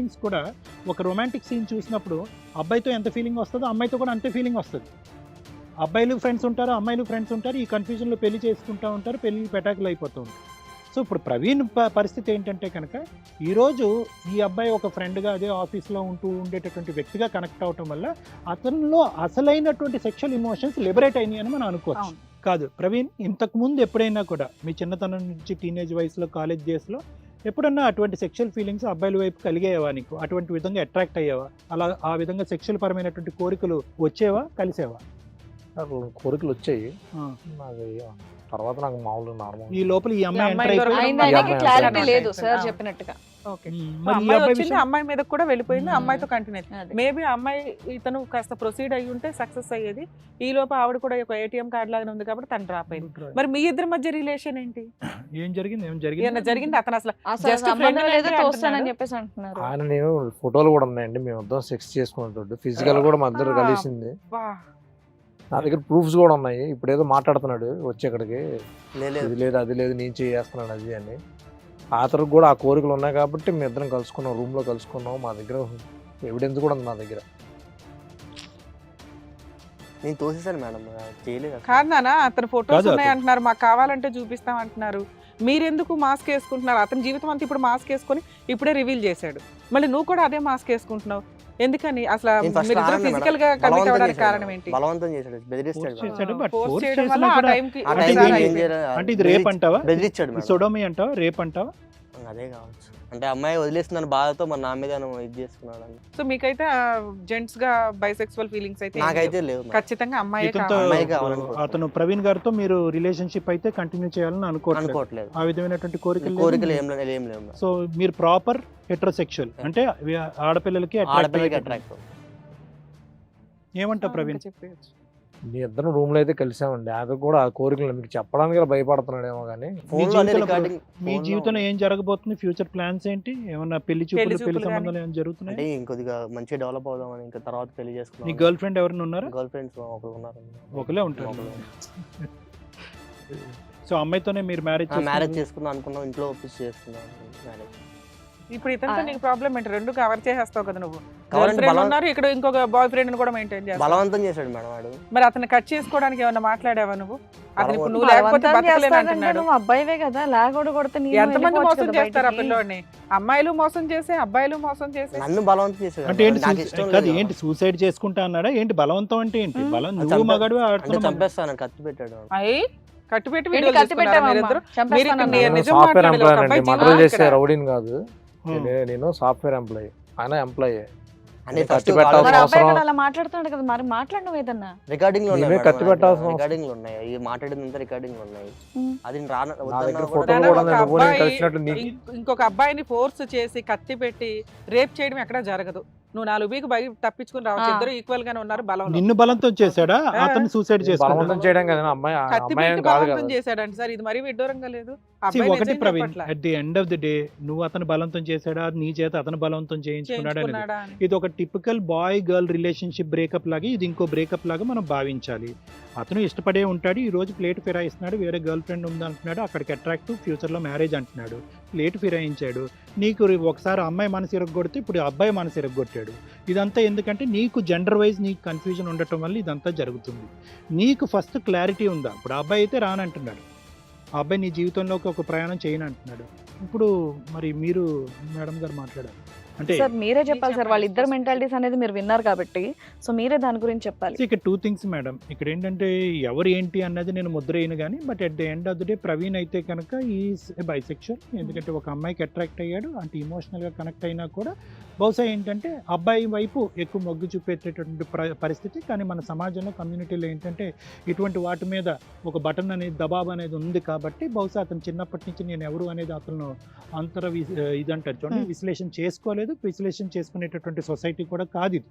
Feelings కూడా ఒక romantic scene చూసినప్పుడు అబ్బాయితో ఎంత ఫీలింగ్ వస్తుందో అమ్మాయితో కూడా అంతే ఫీలింగ్ వస్తుంది. అబ్బాయిలు ఫ్రెండ్స్ ఉంటారు అమ్మాయిలు ఫ్రెండ్స్ ఉంటారు ఈ కన్ఫ్యూజన్లో పెళ్ళి చేసుకుంటూ ఉంటారు పెళ్ళి పెటాకులు అయిపోతూ ఉంటారు. సో ఇప్పుడు ప్రవీణ్ పరిస్థితి ఏంటంటే కనుక ఈరోజు ఈ అబ్బాయి ఒక ఫ్రెండ్గా అదే ఆఫీస్లో ఉంటూ ఉండేటటువంటి వ్యక్తిగా కనెక్ట్ అవటం వల్ల అతనిలో అసలైనటువంటి సెక్షువల్ ఇమోషన్స్ లిబరేట్ అయినాయి అని మనం అనుకోవచ్చు. కాదు ప్రవీణ్ ఇంతకు ముందు ఎప్పుడైనా కూడా మీ చిన్నతనం నుంచి టీనేజ్ వయసులో కాలేజ్ డేస్లో ఎప్పుడన్నా అటువంటి సెక్షువల్ ఫీలింగ్స్ అబ్బాయిల వైపు కలిగేవా నీకు? అటువంటి విధంగా అట్రాక్ట్ అయ్యేవా? అలా ఆ విధంగా సెక్షువల్ పరమైనటువంటి కోరికలు వచ్చేవా? కలిసేవా? నాకు కోరికలు వచ్చాయి. నాకు తర్వాత నాకు మామూలు నార్మల్ ఈ లోపల ఈ అమ్మాయి ఎంటర్ అమ్మాయి అయిపోయి దొరకడం అయింది ఈ ఆయనకి అమ్మాయి క్లారిటీ లేదు సార్. చెప్పినట్టుగా. వచ్చింది అమ్మాయి మీద కూడా వెళ్ళిపోయింది మ్మ్. అమ్మాయితో కంటిన్యూ. మేబీ అమ్మాయి ఇతను కాస్త ప్రొసీడ్ అయ్యి ఉంటే సక్సెస్ అయ్యేది. ఈ లోపు ఆవిడ కూడా ఒక ఏటీఎం కార్డ్ లాగానే ఉంది కాబట్టి తను డ్రాప్ అయింది. మరి మీ ఇద్దరి మధ్య రిలేషన్ ఏంటి? ఏం జరిగింది? ఏం ఏమన్నా జరిగింది? జరిగింది అతను అసలు తోస్తానని అంటున్నాడు. చెప్పేసి అంటున్నారు. ఆయన నేను ఫోటోలు కూడా ఉన్నాయండి మేము ఇద్దరం సెక్స్ చేసుకున్నట్టు ఫిజికల్ కూడా మా ఇద్దరు ఆ. కలిసింది. నా దగ్గర ప్రూఫ్స్ కూడా ఉన్నాయి. ఇప్పుడు ఏదో మాట్లాడుతున్నాడు వచ్చి ఇక్కడికి లేదు ఇది లేదు అది లేదు నేను చేస్తున్నాను అది అని. అతనికి కూడా ఆ కోరికలు ఉన్నాయి కాబట్టి మేము ఇద్దరం కలుసుకున్నాం రూమ్లో కలుసుకున్నాం. మా దగ్గర ఎవిడెన్స్ కూడా ఉంది నా దగ్గర. నేను తోసేసాను మేడం చేయలేదు. కాదు నాన్న అతను ఫొటోస్ కాదు, ఉన్నాయి అతను- అంటున్నారు. మాకు కావాలంటే చూపిస్తాం అంటున్నారు. మీరెందుకు మాస్క్ వేసుకుంటున్నారు? అతని జీవితం అంతా ఇప్పుడు మాస్క్ వేసుకొని ఇప్పుడే రివీల్ చేశాడు. మళ్ళీ నువ్వు కూడా అదే మాస్క్ వేసుకుంటున్నావు. ఎందుకని? అసలు ఫిజికల్గా బలవంతం అవ్వడానికి. కారణం ఏంటి? బలవంతం చేశాడు. బెదిరిస్తాడు Force force చేయడం వల్ల ఆ టైంకి ఆ అంటే ఇది రేప్ అంటావా? బెదిరించాడు. సొడోమి అంటావా? రేప్ అంటావా? అదే కావచ్చు. అంటే అమ్మాయి వదిలేస్తుందని బాధతో మరి నా మీద ఇది చేసుకున్నాడు అని. సో మీకైతే జెంట్స్గా బైసెక్సువల్ ఫీలింగ్స్ అయితే నాకైతే లేవు. ఖచ్చితంగా అమ్మాయి ఇతనితో అమ్మాయి కావాలనుకుంటున్నాను. అతను ప్రవీణ్ గారితో మీరు రిలేషన్షిప్ అయితే కంటిన్యూ చేయాలని అనుకోవట్లేదు అనుకోవట్లేదు ఆ విధమైనటువంటి కోరికలు లేవు. కోరికలు ఏం లేదు ఏం లేవు. సో మీరు ప్రాపర్ హెట్రోసెక్షువల్ అంటే అవి ఆడపిల్లలకి attract ఆడపిల్లకి అయ్యేటటువంటి- అట్రాక్ట్ ఏమంటావు ప్రవీణ్ చెప్పేయచ్చు మీ ఇద్దరం రూమ్లో అయితే కలిసామండి. అది కూడా ఆ కోరికలు మీకు చెప్పడానికి భయపడుతున్నాడేమో కానీ లో జీవితంలో మీ జీవితంలో ఏం జరగబోతుంది? ఫ్యూచర్ ప్లాన్స్ ఏంటి? ఏమన్నా పెళ్ళి చూపులు పెళ్ళి చూపులు సంబంధాలు ఏమైనా అంటే జరుగుతున్నాయి ఇంకొద్దిగా మంచిగా డెవలప్ అవుదామని ఇంకా తర్వాత పెళ్ళి నీ చేసుకున్నాం గర్ల్ ఫ్రెండ్ ఎవరైనా ఉన్నారా? గర్ల్ ఫ్రెండ్స్ ఒకరు ఉన్నారు ఒకలే ఉంటారు. ఒకరు. సో అమ్మాయితోనే మీరు మ్యారేజ్ మ్యారేజ్ చేసుకుందాం అనుకున్నాం. ఇంట్లో ఒప్పించి చేసుకున్నాం మ్యారేజ్ ఇప్పుడు ఇతనితో. నీకు ప్రాబ్లం ఏంటి? రెండు కవర్ చేసేస్తావు కదా నువ్వు. ఉన్నారు ఇక్కడ ఇంకొక బాయ్ ఫ్రెండ్ కూడా మెయింటైన్ చేస్తావు. బలవంతం చేశాడు మేడం వాడు. మరి అతను కట్ చేసుకోవడానికి ఏమన్నా మాట్లాడావా నువ్వు? అతను ఇప్పుడు నువ్వు లేకపోతే బలవంతం బతకలేను చేస్తానంటే అంటున్నాడు. నువ్వు అబ్బాయివే కదా లాగోడు కొడితే నేను ఎంతమంది మోసం చేస్తారు ఆ. పిల్లోడిని అమ్మాయిలు మోసం చేసి అబ్బాయిలు మోసం చేసి. నన్ను బలవంతం చేశాడు అంటే ఏంటి కాదు ఏంటి సూసైడ్ చేసుకుంటా అన్నాడా? ఏంటి బలవంతం అంటే ఏంటి. బలం నువ్వు మగాడు అంటే ఆడుతున్నా చంపేస్తాను కత్తి పెట్టాడు వాడు. అయ్యి? చంపేస్తానన్నా? నేను నేను నిజం చేసే ఇక్కడ. రౌడీని కాదు. నేను- నేను సాఫ్ట్వేర్ ఎంప్లాయీ ఆయన ఎంప్లాయీ పెట్టాల్సిన అవసరం- అలా మాట్లాడుతున్నాడు కదా మరి మాట్లాడడం ఏదన్నా. రికార్డింగ్లో పెట్టాల్సిన రికార్డింగ్లో ఉన్నాయి. ఈ రికార్డింగ్లో ఉన్నాయి. అది రాన ఇంకొక అబ్బాయిని ఫోర్స్ చేసి కత్తి పెట్టి రేప్ చేయడం ఎక్కడ జరగదు. నువ్వు నాలుగు వీక్ బయట తప్పించుకుని రావచ్చు. ఇద్దరు ఈక్వల్ గానే ఉన్నారు బలం నిన్ను బలంతో చేశాడా. అతను సూసైడ్ బలవంతం చేయడం కదా అమ్మాయి కత్తి పెట్టి బలవంతం చేశాడంట. సార్ ఇది మరీ విడ్డూరంగా లేదు. ఒకటి Praveen. At the end of the day నువ్వు అతను బలవంతం చేశాడా? నీ చేత అతను బలవంతం చేయించుకున్నాడా అనేది. ఇది ఒక typical boy girl relationship breakup లాగా ఇది ఇంకో బ్రేకప్ లాగా మనం భావించాలి. అతను ఇష్టపడే ఉంటాడు ఈ రోజు ప్లేట్ ఫిరాయిస్తున్నాడు వేరే గర్ల్ ఫ్రెండ్ ఉంది అంటున్నాడు అక్కడికి అట్రాక్టివ్ ఫ్యూచర్లో మ్యారేజ్ అంటున్నాడు. ప్లేట్ ఫిరాయించాడు. నీకు ఒకసారి అమ్మాయి మనసు ఇరగొడితే ఇప్పుడు అబ్బాయి మనసు ఇరగొట్టాడు. ఇదంతా ఎందుకంటే నీకు జెండర్ వైజ్ నీకు కన్ఫ్యూజన్ ఉండటం వల్ల ఇదంతా జరుగుతుంది. నీకు ఫస్ట్ క్లారిటీ ఉందా? ఇప్పుడు అబ్బాయి అయితే రానంటున్నాడు. ఆ అబ్బాయి నీ జీవితంలోకి ఒక ప్రయాణం చేయను అంటున్నాడు. ఇప్పుడు మరి మీరు మేడం గారు మాట్లాడారు. అంటే సార్ మీరే చెప్పాలి సార్. వాళ్ళ ఇద్దరు మెంటాలిటీస్ అనేది మీరు విన్నారు కాబట్టి సో మీరే దాని గురించి చెప్పాలి. ఇక్కడ టూ థింగ్స్ మేడం ఇక్కడ ఏంటంటే ఎవరు ఏంటి అన్నది నేను ముద్ర వేయను కానీ but at the end of the day Praveen అయితే కనుక ఈ బైసెక్షువల్ ఎందుకంటే ఒక అమ్మాయికి అట్రాక్ట్ అయ్యాడు అంటే ఇమోషనల్గా కనెక్ట్ అయినా కూడా బహుశా ఏంటంటే అబ్బాయి వైపు ఎక్కువ మొగ్గు చూపేటటువంటి ప్ర- పరిస్థితి కానీ మన సమాజంలో కమ్యూనిటీలో ఏంటంటే ఇటువంటి వాటి మీద ఒక బటన్ అనేది దబాబ్ అనేది ఉంది కాబట్టి బహుశా అతను చిన్నప్పటి నుంచి నేను ఎవరు అనేది అతను అంతర ఇదంటారు చూడండి. విశ్లేషణ చేసుకోలేదు విశ్లేషణ చేసుకునేటటువంటి సొసైటీ కూడా కాదు ఇది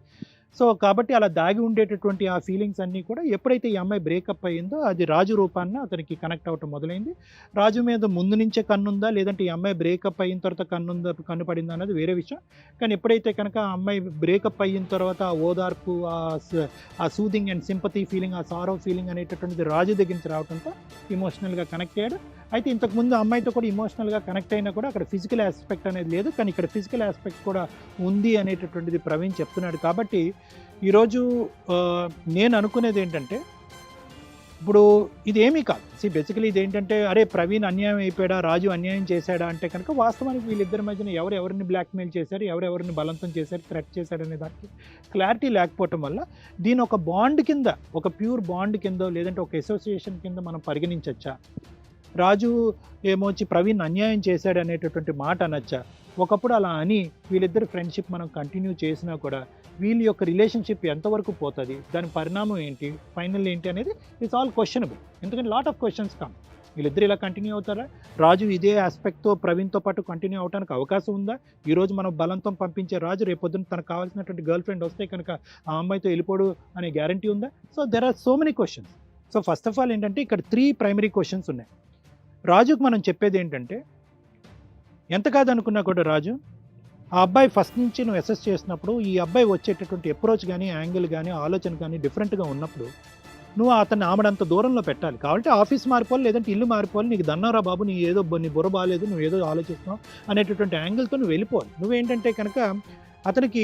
సో కాబట్టి అలా దాగి ఉండేటటువంటి ఆ ఫీలింగ్స్ అన్నీ కూడా ఎప్పుడైతే ఈ అమ్మాయి బ్రేకప్ అయ్యిందో అది రాజు రూపాన్ని అతనికి కనెక్ట్ అవ్వటం మొదలైంది. రాజు మీద ముందు నుంచే కన్నుందా? లేదంటే ఈ అమ్మాయి బ్రేకప్ అయిన తర్వాత కన్నుందా? కన్ను పడిందా అనేది వేరే విషయం. కానీ ఎప్పుడైతే కనుక ఆ అమ్మాయి బ్రేకప్ అయిన తర్వాత ఆ ఓదార్పు ఆ ఆ సూదింగ్ అండ్ సింపతి ఫీలింగ్ ఆ సారో ఫీలింగ్ అనేటటువంటిది రాజు దగ్గర నుంచి రావడంతో ఇమోషనల్గా కనెక్ట్ అయ్యాడు. అయితే ఇంతకుముందు అమ్మాయితో కూడా ఇమోషనల్గా కనెక్ట్ అయినా కూడా అక్కడ ఫిజికల్ ఆస్పెక్ట్ అనేది లేదు. కానీ ఇక్కడ ఫిజికల్ ఆస్పెక్ట్ కూడా ఉంది అనేటటువంటిది ప్రవీణ్ చెప్తున్నాడు. కాబట్టి ఈరోజు నేను అనుకునేది ఏంటంటే ఇప్పుడు ఇది ఏమీ కాదు. సి బేసికలీ ఇది ఏంటంటే అరే ప్రవీణ్ అన్యాయం అయిపోయాడా? రాజు అన్యాయం చేశాడా? అంటే కనుక వాస్తవానికి వీళ్ళిద్దరి మధ్యన ఎవరు ఎవరిని బ్లాక్మెయిల్ చేశారు? ఎవరెవరిని బలవంతం చేశారు? థ్రెట్ చేశారు అనే దానికి క్లారిటీ లేకపోవటం వల్ల దీని ఒక బాండ్ కింద ఒక ప్యూర్ బాండ్ కింద లేదంటే ఒక అసోసియేషన్ కింద మనం పరిగణించవచ్చా రాజు ఏమొచ్చి ప్రవీణ్ అన్యాయం చేశాడు అనేటటువంటి మాట అనొచ్చా? ఒకప్పుడు అలా అని వీళ్ళిద్దరు ఫ్రెండ్షిప్ మనం కంటిన్యూ చేసినా కూడా వీళ్ళ యొక్క రిలేషన్షిప్ ఎంతవరకు పోతుంది? దాని పరిణామం ఏంటి? ఫైనల్ ఏంటి అనేది ఇట్స్ ఆల్ క్వశ్చనబుల్ ఎందుకంటే లాట్ ఆఫ్ క్వశ్చన్స్ కమ్ వీళ్ళిద్దరు ఇలా కంటిన్యూ అవుతారా? రాజు ఇదే ఆస్పెక్ట్తో ప్రవీణ్తో పాటు కంటిన్యూ అవడానికి అవకాశం ఉందా? ఈరోజు మనం బలంతో పంపించే రాజు రేపొద్దున తనకు కావాల్సినటువంటి గర్ల్ ఫ్రెండ్ వస్తే కనుక ఆ అమ్మాయితో వెళ్ళిపోడు అనే గ్యారంటీ ఉందా? So there are so many questions so first of all ఏంటంటే ఇక్కడ త్రీ ప్రైమరీ క్వశ్చన్స్ ఉన్నాయి. రాజుకు మనం చెప్పేది ఏంటంటే ఎంత కాదనుకున్నా కూడా రాజు ఆ అబ్బాయి ఫస్ట్ నుంచి నువ్వు అసెస్ చేసినప్పుడు ఈ అబ్బాయి వచ్చేటటువంటి అప్రోచ్ కానీ యాంగిల్ కానీ ఆలోచన కానీ డిఫరెంట్గా ఉన్నప్పుడు నువ్వు అతన్ని ఆమెడంత దూరంలో పెట్టాలి. కాబట్టి ఆఫీస్ మారిపోవాలి లేదంటే ఇల్లు మారిపోవాలి. నీకు దన్నారా బాబు నీ ఏదో నీ బుర్ర బాగాలేదు నువ్వు ఏదో ఆలోచిస్తున్నావు అనేటటువంటి యాంగిల్తో నువ్వు వెళ్ళిపోవాలి. నువ్వేంటంటే కనుక అతనికి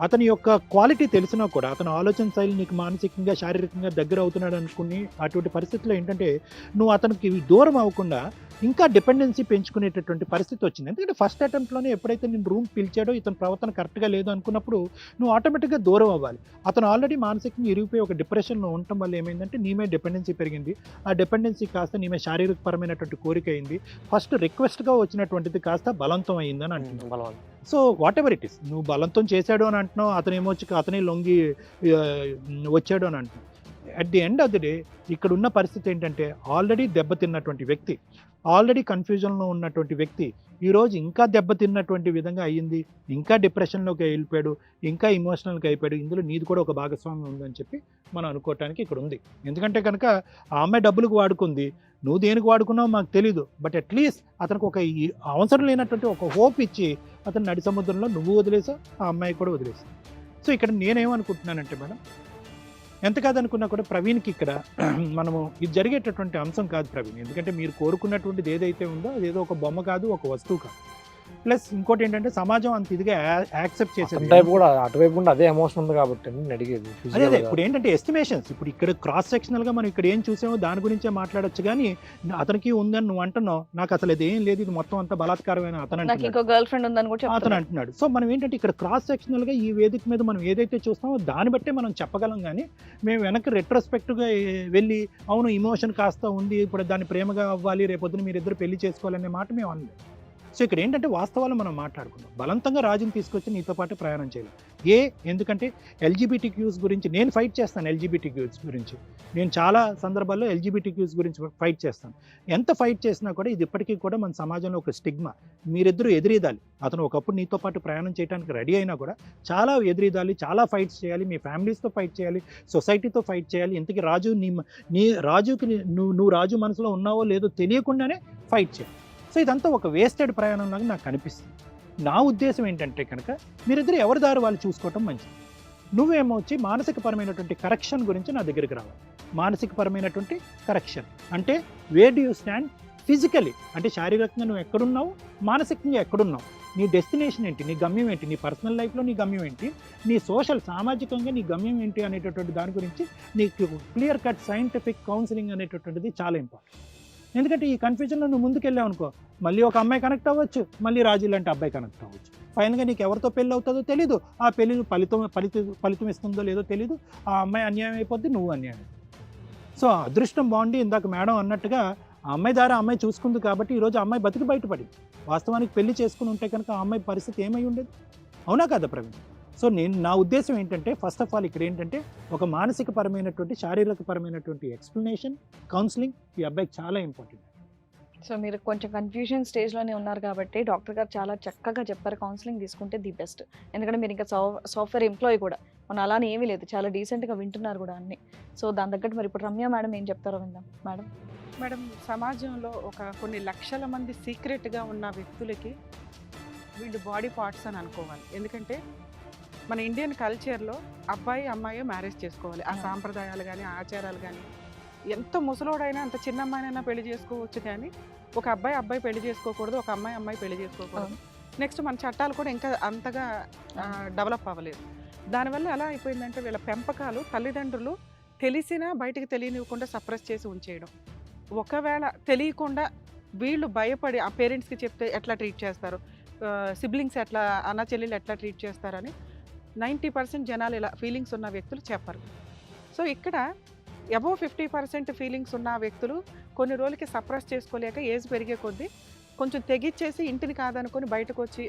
అతని యొక్క క్వాలిటీ తెలిసినా కూడా అతని ఆలోచన శైలి నీకు మానసికంగా శారీరకంగా దగ్గర అవుతున్నాడు అనుకుని అటువంటి పరిస్థితుల్లో ఏంటంటే నువ్వు అతనికి దూరం అవ్వకుండా ఇంకా డిపెండెన్సీ పెంచుకునేటటువంటి పరిస్థితి వచ్చింది. ఎందుకంటే ఫస్ట్ అటెంప్ట్లోనే ఎప్పుడైతే నేను రూమ్ పిలిచాడో ఇతని ప్రవర్తన కరెక్ట్గా లేదు అనుకున్నప్పుడు నువ్వు ఆటోమేటిక్గా దూరం అవ్వాలి. అతను ఆల్రెడీ మానసికంగా ఇరిగిపోయి ఒక డిప్రెషన్లో ఉండటం వల్ల ఏమైందంటే నీ మీద డిపెండెన్సీ పెరిగింది. ఆ డిపెండెన్సీ కాస్త నీ మీద శారీరకపరమైనటువంటి కోరిక అయింది. ఫస్ట్ రిక్వెస్ట్గా వచ్చినటువంటిది కాస్త బలవంతం అయిందని అంటున్నాను. బలవంతం. So whatever it is నువ్వు బలంతో చేశాడు అని అంటున్నావు అతను ఏమొచ్చి అతనే లొంగి వచ్చాడు అని అంటున్నావు. At the end of the day ఇక్కడ ఉన్న పరిస్థితి ఏంటంటే ఆల్రెడీ దెబ్బతిన్నటువంటి వ్యక్తి ఆల్రెడీ కన్ఫ్యూజన్లో ఉన్నటువంటి వ్యక్తి ఈరోజు ఇంకా దెబ్బతిన్నటువంటి విధంగా అయ్యింది ఇంకా డిప్రెషన్లోకి వెళ్ళిపోయాడు ఇంకా ఇమోషనల్గా అయిపోయాడు. ఇందులో నీది కూడా ఒక భాగస్వామ్యం ఉందని చెప్పి మనం అనుకోవటానికి ఇక్కడ ఉంది. ఎందుకంటే కనుక ఆ అమ్మాయి డబ్బులకు వాడుకుంది నువ్వు దేనికి వాడుకున్నావు మాకు తెలీదు. బట్ అట్లీస్ట్ అతనికి ఒక ఈ అవసరం లేనటువంటి ఒక హోప్ ఇచ్చి అతను నడి సముద్రంలో నువ్వు వదిలేసావు ఆ అమ్మాయి కూడా వదిలేసావు సో ఇక్కడ నేనేమనుకుంటున్నానంటే మేడం ఎంత కాదనుకున్నా కూడా ప్రవీణ్కి ఇక్కడ మనము ఇది జరిగేటటువంటి అంశం కాదు ప్రవీణ్. ఎందుకంటే మీరు కోరుకున్నటువంటిది ఏదైతే ఉందో అదేదో ఒక బొమ్మ కాదు ఒక వస్తువు కాదు. ప్లస్ ఇంకోటి ఏంటంటే సమాజం అంత ఇదిగా యాక్సెప్ట్ చేసేది టైప్ కూడా అటువైపు కూడా అదే ఎమోషన్ ఉంది కాబట్టి నేను అడిగేది అదే అదే. గా. ఇప్పుడు ఏంటంటే ఎస్టిమేషన్స్ ఇప్పుడు ఇక్కడ క్రాస్ సెక్షనల్గా మనం ఇక్కడ ఏం చూసామో దాని గురించే మాట్లాడొచ్చు కానీ అతనికి ఉందని నువ్వు అంటున్నావు. నాకు అసలు ఇది ఏం లేదు. ఇది మొత్తం అంతా బలాత్కారమైన? అతను నాకు అంటున్నాడు. ఇంకో గర్ల్ ఫ్రెండ్ ఉందని కూడా అతను అంటున్నాడు. సో మనం ఏంటంటే ఇక్కడ క్రాస్ సెక్షనల్గా ఈ వేదిక మీద మనం ఏదైతే చూస్తామో దాన్ని బట్టే మనం చెప్పగలం కానీ మేము వెనక్కి రెట్రోస్పెక్ట్గా వెళ్ళి అవును ఇమోషన్ కాస్త ఉంది. ఇప్పుడు దాన్ని ప్రేమగా అవ్వాలి. రేపొద్దున మీరిద్దరు పెళ్ళి చేసుకోవాలనే మాట మేము అనలేదు. సో ఇక్కడ ఏంటంటే వాస్తవాలు మనం మాట్లాడుకుందాం. బలవంతంగా రాజుని తీసుకొచ్చి నీతో పాటు ప్రయాణం చేయాలి. ఏ ఎందుకంటే ఎల్జీబీటీ క్యూస్ గురించి నేను ఫైట్ చేస్తాను ఎల్జీబీటీ క్యూస్ గురించి. నేను చాలా సందర్భాల్లో ఎల్జీబీటీ క్యూస్ గురించి ఫైట్ చేస్తాను. ఎంత ఫైట్ చేసినా కూడా ఇది ఇప్పటికీ కూడా మన సమాజంలో ఒక స్టిగ్మా. మీరిద్దరూ ఎదురీదాలి. అతను ఒకప్పుడు నీతో పాటు ప్రయాణం చేయడానికి రెడీ అయినా కూడా చాలా ఎదురీదాలి చాలా ఫైట్స్ చేయాలి మీ ఫ్యామిలీస్తో ఫైట్ చేయాలి సొసైటీతో ఫైట్ చేయాలి. ఇంతకీ రాజు నీ నీ రాజుకి నువ్వు నువ్వు రాజు మనసులో ఉన్నావో లేదో తెలియకుండానే ఫైట్ చేయాలి. సో ఇదంతా ఒక వేస్టెడ్ ప్రయాణం లాగా నాకు కనిపిస్తుంది నా ఉద్దేశం ఏంటంటే కనుక మీరిద్దరు ఎవరి దారి వాళ్ళు చూసుకోవటం మంచిది. నువ్వేమో వచ్చి మానసిక పరమైనటువంటి కరెక్షన్ గురించి నా దగ్గరికి రావాలి. మానసిక పరమైనటువంటి కరెక్షన్ అంటే way do you stand physically అంటే శారీరకంగా నువ్వు ఎక్కడున్నావు? మానసికంగా ఎక్కడున్నావు? నీ డెస్టినేషన్ ఏంటి? నీ గమ్యం ఏంటి? నీ పర్సనల్ లైఫ్లో నీ గమ్యం ఏంటి? నీ సోషల్ సామాజికంగా నీ గమ్యం ఏంటి అనేటటువంటి దాని గురించి నీకు క్లియర్ కట్ సైంటిఫిక్ కౌన్సిలింగ్ అనేటటువంటిది చాలా ఇంపార్టెంట్ ఎందుకంటే ఈ కన్ఫ్యూజన్లో నువ్వు ముందుకెళ్ళావు అనుకో మళ్ళీ ఒక అమ్మాయి కనెక్ట్ అవ్వచ్చు మళ్ళీ రాజు లాంటి అబ్బాయి కనెక్ట్ అవ్వచ్చు. ఫైనల్గా నీకు ఎవరితో పెళ్ళి అవుతుందో తెలీదు. ఆ పెళ్ళి ఫలితం ఫలితం ఫలితం ఇస్తుందో లేదో తెలీదు. ఆ అమ్మాయి అన్యాయం అయిపోద్ది నువ్వు అన్యాయం సో అదృష్టం బాగుండి ఇందాక మేడం అన్నట్టుగా ఆ అమ్మాయి ద్వారా ఆ అమ్మాయి చూసుకుంది కాబట్టి ఈరోజు అమ్మాయి బతికి బయటపడింది. వాస్తవానికి పెళ్ళి చేసుకుని ఉంటే కనుక ఆ అమ్మాయి పరిస్థితి ఏమై ఉండేది? అవునా కదా ప్రవీణ్? సో నేను నా ఉద్దేశం ఏంటంటే ఫస్ట్ ఆఫ్ ఆల్ ఇక్కడ ఏంటంటే ఒక మానసిక పరమైనటువంటి శారీరక పరమైనటువంటి ఎక్స్ప్లెనేషన్ కౌన్సిలింగ్ ఈ అబ్బాయికి చాలా ఇంపార్టెంట్ సో మీరు కొంచెం కన్ఫ్యూజన్ స్టేజ్లోనే ఉన్నారు కాబట్టి డాక్టర్ గారు చాలా చక్కగా చెప్పారు కౌన్సిలింగ్ తీసుకుంటే ది బెస్ట్. ఎందుకంటే మీరు ఇంకా సాఫ్ట్వేర్ ఎంప్లాయీ కూడా. మన అలానే ఏమీ లేదు చాలా డీసెంట్గా వింటున్నారు కూడా అన్ని. సో దాని తగ్గట్టు మరి ఇప్పుడు రమ్య మేడం ఏం చెప్తారో విందాం. మేడం. మేడం సమాజంలో ఒక కొన్ని లక్షల మంది సీక్రెట్గా ఉన్న వ్యక్తులకి వీళ్ళు బాడీ పార్ట్స్ అని అనుకోవాలి. ఎందుకంటే మన ఇండియన్ కల్చర్లో అబ్బాయి అమ్మాయి మ్యారేజ్ చేసుకోవాలి. ఆ. సాంప్రదాయాలు కానీ ఆచారాలు కానీ ఎంత ముసలోడైనా అంత చిన్న అమ్మాయినైనా పెళ్ళి చేసుకోవచ్చు కానీ ఒక అబ్బాయి అబ్బాయి పెళ్ళి చేసుకోకూడదు ఒక అమ్మాయి అమ్మాయి పెళ్ళి చేసుకోకూడదు. నెక్స్ట్ మన చట్టాలు కూడా ఇంకా అంతగా డెవలప్ అవ్వలేదు. దానివల్ల ఎలా అయిపోయిందంటే వీళ్ళ పెంపకాలు తల్లిదండ్రులు తెలిసినా బయటికి తెలియనివ్వకుండా సప్రెస్ చేసి ఉంచేయడం. ఒకవేళ తెలియకుండా వీళ్ళు భయపడి ఆ పేరెంట్స్కి చెప్తే ఎట్లా ట్రీట్ చేస్తారు? సిబ్లింగ్స్ ఎట్లా అన్న చెల్లెలు ఎట్లా ట్రీట్ చేస్తారని నైంటీ పర్సెంట్ జనాలు ఇలా ఫీలింగ్స్ ఉన్న వ్యక్తులు చెప్పరు. సో ఇక్కడ అబోవ్ ఫిఫ్టీ పర్సెంట్ ఫీలింగ్స్ ఉన్న వ్యక్తులు కొన్ని రోజులకి సప్రెస్ చేసుకోలేక ఏజ్ పెరిగే కొద్దీ కొంచెం తెగిచ్చేసి ఇంటిని కాదనుకొని బయటకు వచ్చి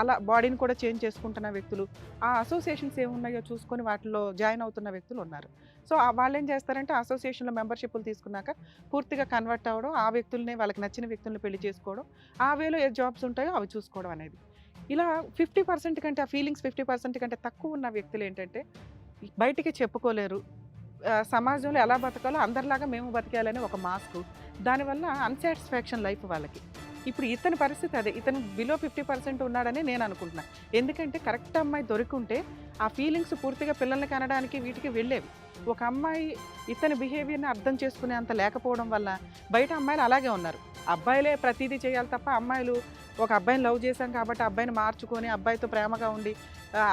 అలా బాడీని కూడా చేంజ్ చేసుకుంటున్న వ్యక్తులు ఆ అసోసియేషన్స్ ఏమున్నాయో చూసుకొని వాటిలో జాయిన్ అవుతున్న వ్యక్తులు ఉన్నారు. సో ఆ వాళ్ళు ఏం చేస్తారంటే అసోసియేషన్లో మెంబర్షిప్లు తీసుకున్నాక పూర్తిగా కన్వర్ట్ అవ్వడం ఆ వ్యక్తులనే వాళ్ళకి నచ్చిన వ్యక్తులను పెళ్ళి చేసుకోవడం ఆ వేలో ఏ జాబ్స్ ఉంటాయో అవి చూసుకోవడం అనేది. ఇలా ఫిఫ్టీ పర్సెంట్ కంటే ఆ ఫీలింగ్స్ ఫిఫ్టీ పర్సెంట్ కంటే తక్కువ ఉన్న వ్యక్తులు ఏంటంటే బయటికి చెప్పుకోలేరు. సమాజంలో ఎలా బతకాలో అందరిలాగా మేము బతికేయాలని ఒక మాస్క్. దానివల్ల అన్సాటిస్ఫాక్షన్ లైఫ్ వాళ్ళకి. ఇప్పుడు ఇతని పరిస్థితి అదే. ఇతను బిలో ఫిఫ్టీ పర్సెంట్ ఉన్నాడని నేను అనుకుంటున్నాను ఎందుకంటే కరెక్ట్ అమ్మాయి దొరికింటే ఆ ఫీలింగ్స్ పూర్తిగా పిల్లల్ని కనడానికి వీటికి వెళ్ళేవి. ఒక అమ్మాయి ఇతని బిహేవియర్ని అర్థం చేసుకునే అంత లేకపోవడం వల్ల బయట అమ్మాయిలు అలాగే ఉన్నారు. అబ్బాయిలే ప్రతిదీ చేయాలి తప్ప అమ్మాయిలు ఒక అబ్బాయిని లవ్ చేశాం కాబట్టి అబ్బాయిని మార్చుకొని అబ్బాయితో ప్రేమగా ఉండి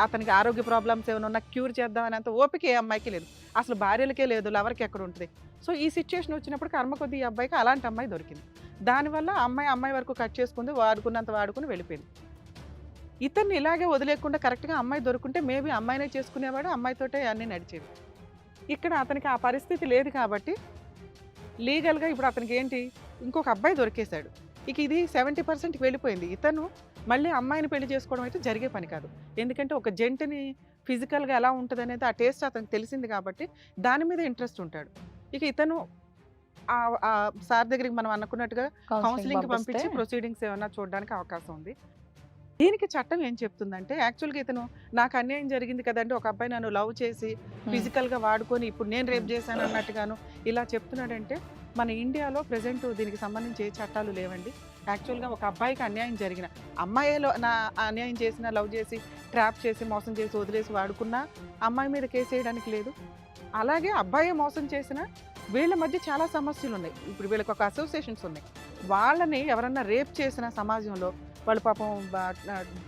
అతనికి ఆరోగ్య ప్రాబ్లమ్స్ ఏమైనా ఉన్నా క్యూర్ చేద్దామని అంత ఓపిక ఏ అమ్మాయికి లేదు. అసలు భార్యలకే లేదు లవర్కి ఎక్కడ ఉంటుంది? సో ఈ సిచ్యువేషన్ వచ్చినప్పుడు కర్మ కొద్ది ఈ అబ్బాయికి అలాంటి అమ్మాయి దొరికింది. దానివల్ల అమ్మాయి అమ్మాయి వరకు కట్ చేసుకుంది వాడుకున్నంత వాడుకుని వెళ్ళిపోయింది. ఇతన్ని ఇలాగే వదిలేకుండా కరెక్ట్గా అమ్మాయి దొరుకుంటే మేబీ అమ్మాయినే చేసుకునేవాడు అమ్మాయితోటే అన్నీ నడిచేవి. ఇక్కడ అతనికి ఆ పరిస్థితి లేదు కాబట్టి లీగల్గా ఇప్పుడు అతనికి ఏంటి? ఇంకొక అబ్బాయి దొరికేశాడు. ఇక ఇది సెవెంటీ పర్సెంట్కి వెళ్ళిపోయింది. ఇతను మళ్ళీ అమ్మాయిని పెళ్ళి చేసుకోవడం అయితే జరిగే పని కాదు. ఎందుకంటే ఒక జంటని ఫిజికల్గా ఎలా ఉంటుంది అనేది ఆ టేస్ట్ అతనికి తెలిసింది కాబట్టి దాని మీద ఇంట్రెస్ట్ ఉంటాడు. ఇక ఇతను సార్ దగ్గరికి మనం అనుకున్నట్టుగా కౌన్సిలింగ్ పంపించి ప్రొసీడింగ్స్ ఏమైనా చూడడానికి అవకాశం ఉంది. దీనికి చట్టం ఏం చెప్తుందంటే యాక్చువల్గా ఇతను నాకు అన్యాయం జరిగింది కదండి ఒక అబ్బాయి నన్ను లవ్ చేసి ఫిజికల్గా వాడుకొని ఇప్పుడు నేను రేప్ చేశాను అన్నట్టుగాను ఇలా చెప్తున్నాడంటే మన ఇండియాలో ప్రజెంట్ దీనికి సంబంధించి ఏ చట్టాలు లేవండి. యాక్చువల్గా ఒక అబ్బాయికి అన్యాయం జరిగిన అమ్మాయిలో నా అన్యాయం చేసిన లవ్ చేసి ట్రాప్ చేసి మోసం చేసి వదిలేసి వాడుకున్నా అమ్మాయి మీద కేసు వేయడానికి లేదు. అలాగే అబ్బాయి మోసం చేసిన వీళ్ళ మధ్య చాలా సమస్యలు ఉన్నాయి ఇప్పుడు వీళ్ళకి ఒక అసోసియేషన్స్ ఉన్నాయి. వాళ్ళని ఎవరన్నా రేప్ చేసిన సమాజంలో వాళ్ళు పాపం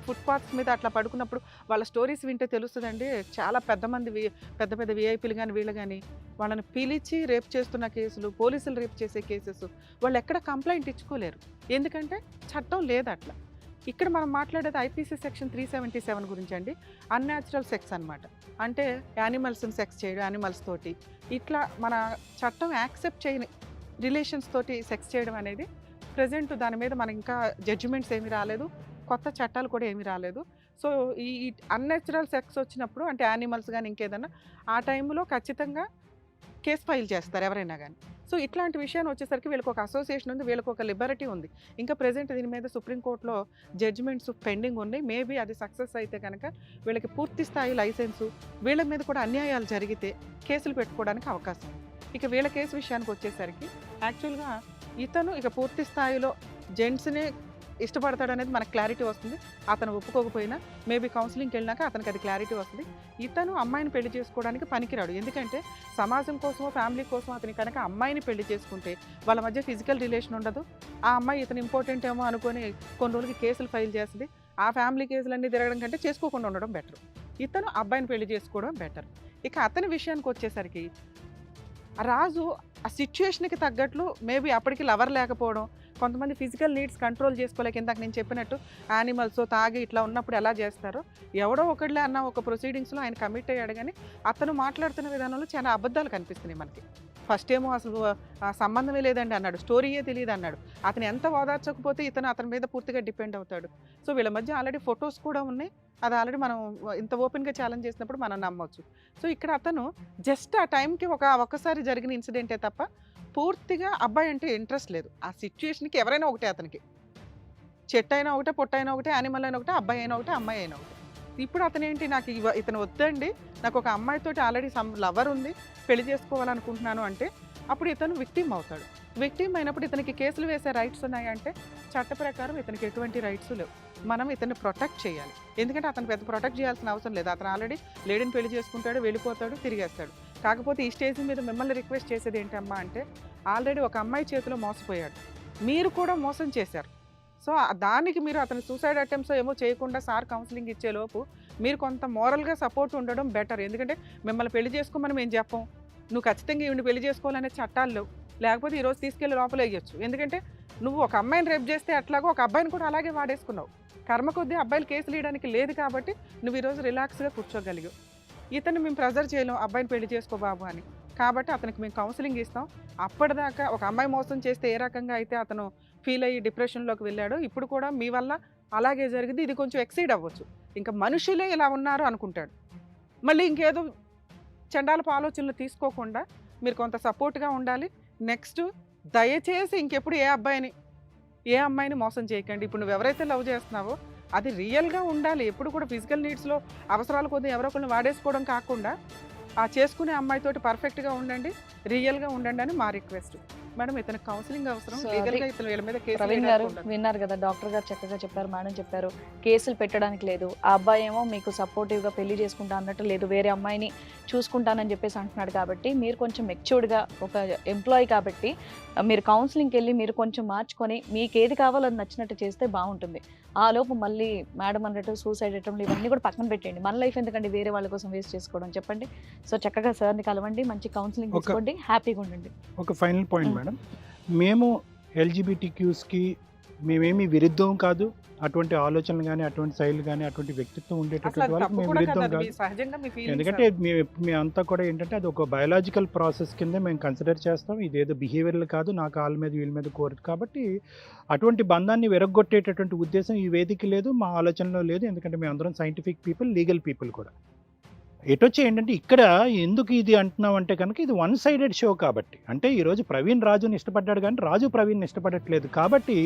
ఫుట్పాత్స్ మీద అట్లా పడుకున్నప్పుడు వాళ్ళ స్టోరీస్ వింటే తెలుస్తుందండి. చాలా పెద్ద మంది పెద్ద పెద్ద విఐపీలు కానీ వీళ్ళు కానీ వాళ్ళని పిలిచి రేప్ చేస్తున్న కేసులు పోలీసులు రేప్ చేసే కేసెస్ వాళ్ళు ఎక్కడ కంప్లైంట్ ఇచ్చుకోలేరు. ఎందుకంటే చట్టం లేదు అట్లా. ఇక్కడ మనం మాట్లాడేది IPC section three seventy seven గురించి అండి. అన్యాచురల్ సెక్స్ అనమాట అంటే యానిమల్స్ని సెక్స్ చేయడం యానిమల్స్ తోటి. ఇట్లా మన చట్టం యాక్సెప్ట్ చేయని రిలేషన్స్ తోటి సెక్స్ చేయడం అనేది ప్రజెంట్ దాని మీద మనకి ఇంకా జడ్జిమెంట్స్ ఏమీ రాలేదు. కొత్త చట్టాలు కూడా ఏమీ రాలేదు. సో ఈ అన్యాచురల్ సెక్స్ వచ్చినప్పుడు అంటే యానిమల్స్ కానీ ఇంకేదన్నా ఆ టైంలో ఖచ్చితంగా కేసు ఫైల్ చేస్తారు ఎవరైనా కానీ సో ఇట్లాంటి విషయాన్ని వచ్చేసరికి వీళ్ళకి ఒక అసోసియేషన్ ఉంది వీళ్ళకి ఒక లిబర్టీ ఉంది. ఇంకా ప్రెజెంట్ దీని మీద సుప్రీంకోర్టులో జడ్జిమెంట్స్ పెండింగ్ ఉన్నాయి. మేబీ అది సక్సెస్ అయితే కనుక వీళ్ళకి పూర్తి స్థాయి లైసెన్సు వీళ్ళ మీద కూడా అన్యాయాలు జరిగితే కేసులు పెట్టుకోవడానికి అవకాశం ఇక వీళ్ళ కేసు విషయానికి వచ్చేసరికి యాక్చువల్గా ఇతను ఇక పూర్తి స్థాయిలో జెంట్స్ని ఇష్టపడతాడు అనేది మనకు క్లారిటీ వస్తుంది. అతను ఒప్పుకోకపోయినా మేబీ కౌన్సిలింగ్కి వెళ్ళినాక అతనికి అది క్లారిటీ వస్తుంది. ఇతను అమ్మాయిని పెళ్ళి చేసుకోవడానికి పనికిరాడు. ఎందుకంటే సమాజం కోసమో ఫ్యామిలీ కోసం అతని కనుక అమ్మాయిని పెళ్ళి చేసుకుంటే వాళ్ళ మధ్య ఫిజికల్ రిలేషన్ ఉండదు. ఆ అమ్మాయి ఇతను ఇంపార్టెంట్ ఏమో అనుకొని కొన్ని రోజులకి కేసులు ఫైల్ చేస్తుంది. ఆ ఫ్యామిలీ కేసులన్నీ తిరగడం కంటే చేసుకోకుండా ఉండడం బెటర్. ఇతను అబ్బాయిని పెళ్ళి చేసుకోవడం బెటర్. ఇక అతని విషయానికి వచ్చేసరికి రాజు ఆ సిచ్యుయేషన్కి తగ్గట్లు మేబీ అప్పటికి లవర్ లేకపోవడం కొంతమంది ఫిజికల్ నీడ్స్ కంట్రోల్ చేసుకోలేక ఇందాక నేను చెప్పినట్టు యానిమల్స్ తాగి ఇట్లా ఉన్నప్పుడు ఎలా చేస్తారో ఎవడో ఒకళ్ళే అన్న ఒక ప్రొసీడింగ్స్లో ఆయన కమిట్ అయ్యాడు కానీ అతను మాట్లాడుతున్న విధానంలో చాలా అబద్ధాలు కనిపిస్తున్నాయి మనకి. ఫస్ట్ ఏమో అసలు ఆ సంబంధమే లేదండి అన్నాడు. స్టోరీయే తెలియదు అన్నాడు. అతను ఎంత ఓదార్చకపోతే ఇతను అతని మీద పూర్తిగా డిపెండ్ అవుతాడు. సో వీళ్ళ మధ్య ఆల్రెడీ ఫొటోస్ కూడా ఉన్నాయి. అది ఆల్రెడీ మనం ఇంత ఓపెన్గా ఛాలెంజ్ చేసినప్పుడు మనం నమ్మవచ్చు సో ఇక్కడ అతను జస్ట్ ఆ టైంకి ఒక ఒక్కసారి జరిగిన ఇన్సిడెంటే తప్ప పూర్తిగా అబ్బాయి అంటే ఇంట్రెస్ట్ లేదు. ఆ సిచ్యుయేషన్కి ఎవరైనా ఒకటే అతనికి. చెట్టు అయినా ఒకటే పొట్ట అయినా ఒకటే యానిమల్ అయినా ఒకటే అబ్బాయి అయినా ఒకటే అమ్మాయి అయినా ఒకటే. ఇప్పుడు అతను ఏంటి నాకు ఇతను వద్దండి. నాకు ఒక అమ్మాయితోటి ఆల్రెడీ సమ్ లవర్ ఉంది. పెళ్ళి చేసుకోవాలనుకుంటున్నాను అంటే అప్పుడు ఇతను విక్టిమ్ అవుతాడు. విక్టిమ్ అయినప్పుడు ఇతనికి కేసులు వేసే రైట్స్ ఉన్నాయంటే చట్ట ప్రకారం ఇతనికి ఎటువంటి రైట్స్ లేవు. మనం ఇతన్ని ప్రొటెక్ట్ చేయాలి. ఎందుకంటే అతను పెద్ద ప్రొటెక్ట్ చేయాల్సిన అవసరం లేదు. అతను ఆల్రెడీ లేడీని పెళ్ళి చేసుకుంటాడు వెళ్ళిపోతాడు తిరిగేస్తాడు. కాకపోతే ఈ స్టేజ్ మీద మిమ్మల్ని రిక్వెస్ట్ చేసేది ఏంటమ్మా అంటే ఆల్రెడీ ఒక అమ్మాయి చేతిలో మోసపోయాడు. మీరు కూడా మోసం చేశారు. సో దానికి మీరు అతను సూసైడ్ అటెంప్ట్స్ ఏమో చేయకుండా సార్ కౌన్సిలింగ్ ఇచ్చేలోపు మీరు కొంత మోరల్గా సపోర్ట్ ఉండడం బెటర్. ఎందుకంటే మిమ్మల్ని పెళ్ళి చేసుకోమని మేము చెప్పం. నువ్వు ఖచ్చితంగా ఈవిని పెళ్ళి చేసుకోవాలనే చట్టాలు లేవు. లేకపోతే ఈరోజు తీసుకెళ్ళి లోపలేయచ్చు ఎందుకంటే నువ్వు ఒక అమ్మాయిని రేపు చేస్తే అట్లాగో ఒక అబ్బాయిని కూడా అలాగే వాడేసుకున్నావు. కర్మ కొద్దీ అబ్బాయిలు కేసులు వేయడానికి లేదు కాబట్టి నువ్వు ఈరోజు రిలాక్స్గా కూర్చోగలిగావు. ఇతను మేము ప్రెజర్ చేయలేం. అబ్బాయిని పెళ్ళి చేసుకో బాబు అని. కాబట్టి అతనికి మేము కౌన్సిలింగ్ ఇస్తాం. అప్పటిదాకా ఒక అమ్మాయి మోసం చేస్తే ఏ రకంగా అయితే అతను ఫీల్ అయ్యి డిప్రెషన్లోకి వెళ్ళాడు ఇప్పుడు కూడా మీ వల్ల అలాగే జరిగింది. ఇది కొంచెం ఎక్సైడ్ అవ్వచ్చు. ఇంకా మనుషులే ఇలా ఉన్నారు అనుకుంటాడు. మళ్ళీ ఇంకేదో చండాలపు ఆలోచనలు తీసుకోకుండా మీరు కొంత సపోర్ట్గా ఉండాలి. నెక్స్ట్ దయచేసి ఇంకెప్పుడు ఏ అబ్బాయిని ఏ అమ్మాయిని మోసం చేయకండి. ఇప్పుడు నువ్వు ఎవరైతే లవ్ చేస్తున్నావో అది రియల్గా ఉండాలి. ఎప్పుడు కూడా ఫిజికల్ నీడ్స్లో అవసరాల కొద్దీ ఎవరో ఒకరిని వాడేసుకోవడం కాకుండా ఆ చేసుకునే అమ్మాయితోటి పర్ఫెక్ట్గా ఉండండి రియల్గా ఉండండి అని మా రిక్వెస్ట్ మేడం ఇతను కౌన్సిలింగ్ అవసరం. So, లీగల్గా అది ఇతను వీళ్ళ మీద కేసు ప్రవీణ్ గారు విన్నారు కదా డాక్టర్ గారు చక్కగా చెప్పారు మేడం చెప్పారు. కేసులు పెట్టడానికి లేదు. ఆ అబ్బాయి ఏమో మీకు సపోర్టివ్గా పెళ్ళి చేసుకుంటా అన్నట్టు లేదు. వేరే అమ్మాయిని చూసుకుంటానని చెప్పేసి అంటున్నాడు కాబట్టి మీరు కొంచెం మెచ్యూర్డ్గా ఒక ఎంప్లాయీ కాబట్టి మీరు కౌన్సిలింగ్కి వెళ్ళి మీరు కొంచెం మార్చుకొని మీకు ఏది కావాలో అది నచ్చినట్టు చేస్తే బాగుంటుంది. ఆ లోపు మళ్ళీ మేడం అన్నట్టు సూసైడ్ అటెంప్ట్లు ఇవన్నీ కూడా పక్కన పెట్టండి మన లైఫ్ ఎందుకండి వేరే వాళ్ళ కోసం వేస్ట్ చేసుకోవడం? చెప్పండి. సో చక్కగా సార్ని కలవండి మంచి కౌన్సిలింగ్ తీసుకోండి హ్యాపీగా ఉండండి. ఒక ఫైనల్ పాయింట్. మేడం. మేము ఎల్జిబిటీ క్యూస్కి మేమేమి విరుద్ధం కాదు. అటువంటి ఆలోచనలు కానీ అటువంటి శైలి కానీ అటువంటి వ్యక్తిత్వం ఉండేటటువంటి వాళ్ళకి మేము విరుద్ధం కాదు. ఎందుకంటే మేము మేమంతా కూడా ఏంటంటే అది ఒక బయలాజికల్ ప్రాసెస్ కింద మేము కన్సిడర్ చేస్తాం. ఇదేదో బిహేవియర్లు కాదు. నా కాళ్ళ మీద వీళ్ళ మీద కోరదు కాబట్టి అటువంటి బంధాన్ని విరగొట్టేటటువంటి ఉద్దేశం ఈ వేదిక లేదు. మా ఆలోచనలో లేదు. ఎందుకంటే మేము అందరం సైంటిఫిక్ పీపుల్ లీగల్ పీపుల్ కూడా. ఎటొచ్చి ఏంటంటే ఇక్కడ ఎందుకు ఇది అంటున్నాం అంటే కనుక ఇది వన్ సైడెడ్ షో కాబట్టి. అంటే ఈరోజు ప్రవీణ్ రాజుని ఇష్టపడ్డాడు కానీ రాజు ప్రవీణ్ ఇష్టపడట్లేదు. కాబట్టి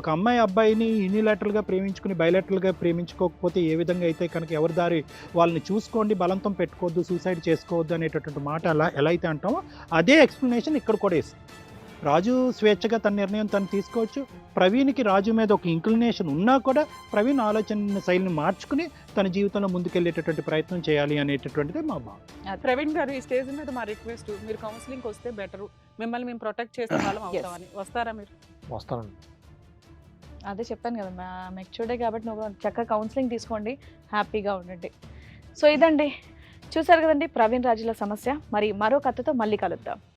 ఒక అమ్మాయి అబ్బాయిని యూనిలాటరల్గా ప్రేమించుకుని బయలాటరల్గా ప్రేమించుకోకపోతే ఏ విధంగా అయితే కనుక ఎవరి దారి వాళ్ళని చూసుకోండి బలంతం పెట్టుకోవద్దు సూసైడ్ చేసుకోవద్దు అనేటటువంటి మాట అలా ఎలా అయితే అంటామో అదే ఎక్స్ప్లెనేషన్ ఇక్కడ కూడా ఇస్తుంది రాజు స్వేచ్ఛగా తన నిర్ణయం తను తీసుకోవచ్చు. ప్రవీణ్కి రాజు మీద ఒక ఇంక్లినేషన్ ఉన్నా కూడా ప్రవీణ్ ఆలోచన శైలిని మార్చుకుని తన జీవితంలో ముందుకెళ్ళేటటువంటి ప్రయత్నం చేయాలి అనేటటువంటిది మా భావం ప్రవీణ్ గారు ఈ స్టేజ్ మీద మా రిక్వెస్ట్ మీరు కౌన్సిలింగ్ వస్తే బెటర్. మిమ్మల్ని మేము ప్రొటెక్ట్ చేసే వాళ్ళం అవుతామని. వస్తారా మీరు? వస్తానండి. అదే చెప్పాను కదా మా మెచ్యూర్డే కాబట్టి నువ్వు చక్కగా కౌన్సిలింగ్ తీసుకోండి హ్యాపీగా ఉండండి. సో ఇదండి. చూసారు కదండి ప్రవీణ్ రాజుల సమస్య. మరి మరో కథతో మళ్ళీ కలుద్దాం.